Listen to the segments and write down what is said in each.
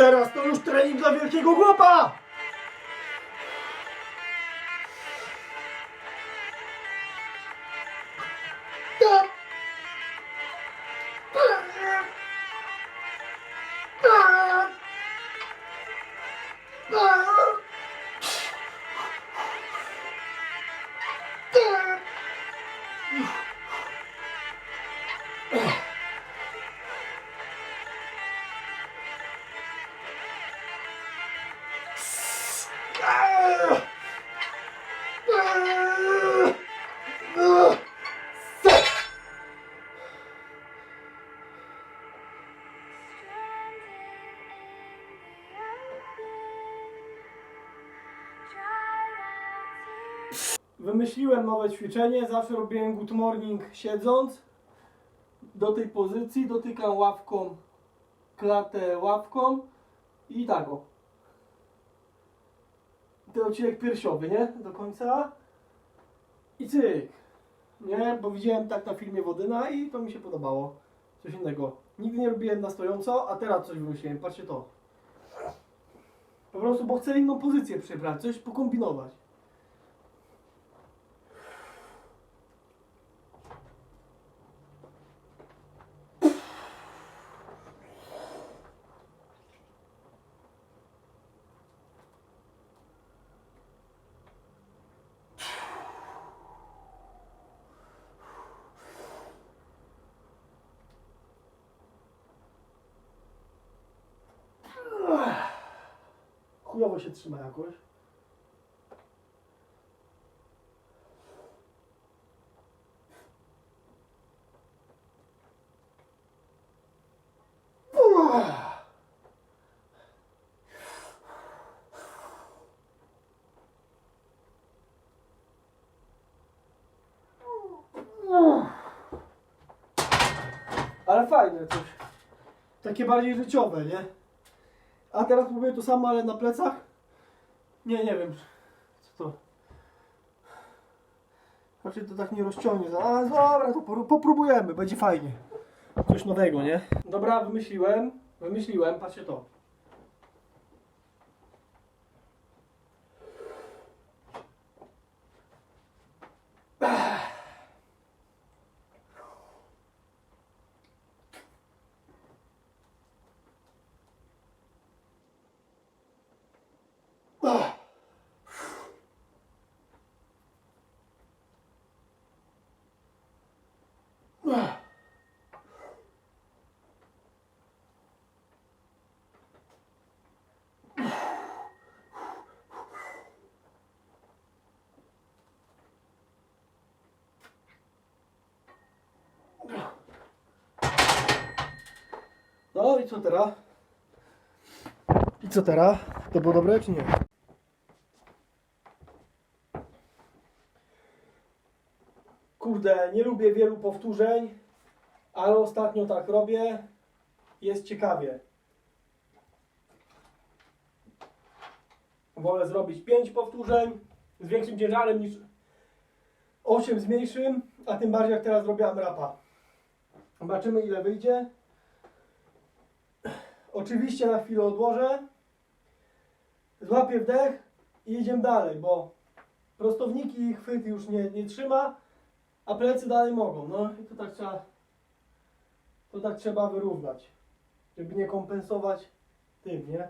Teraz to już trening dla wielkiego chłopa! Wymyśliłem nowe ćwiczenie, zawsze robiłem good morning siedząc. Do tej pozycji dotykam ławką klatę ławką i tak o. Ten odcinek piersiowy, nie? Do końca. I cyk. Nie? Bo widziałem tak na filmie Wodyna i to mi się podobało. Coś innego. Nigdy nie robiłem na stojąco, a teraz coś wymyśliłem. Patrzcie to. Po prostu, bo chcę inną pozycję przybrać, coś pokombinować. Chujowo się trzyma jakoś. Ale fajne coś. Takie bardziej życiowe, nie? A teraz próbuję to samo, ale na plecach. Nie, nie wiem. Co to? Raczej to tak nie rozciągnie. A dobra, to popróbujemy, będzie fajnie. Coś nowego, nie? Dobra, wymyśliłem. Wymyśliłem, patrzcie to. I co teraz? I co teraz? To było dobre czy nie? Kurde, nie lubię wielu powtórzeń, ale ostatnio tak robię. Jest ciekawie. Wolę zrobić 5 powtórzeń z większym ciężarem niż 8 z mniejszym, a tym bardziej jak teraz zrobiłem rapa. Zobaczymy ile wyjdzie. Oczywiście na chwilę odłożę. Złapię wdech i jedziemy dalej, bo prostowniki i chwyt już nie, nie trzyma, a plecy dalej mogą. No i to tak trzeba, to tak trzeba wyrównać, żeby nie kompensować tym, nie?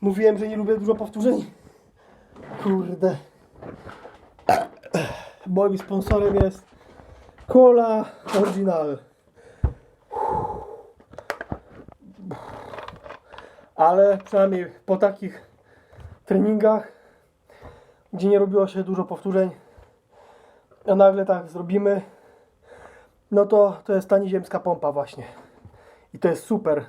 Mówiłem, że nie lubię dużo powtórzeń. Kurde. Moim sponsorem jest Cola Original. Ale przynajmniej po takich treningach gdzie nie robiło się dużo powtórzeń, a nagle tak zrobimy, no to to jest ta nieziemska pompa właśnie. I to jest super.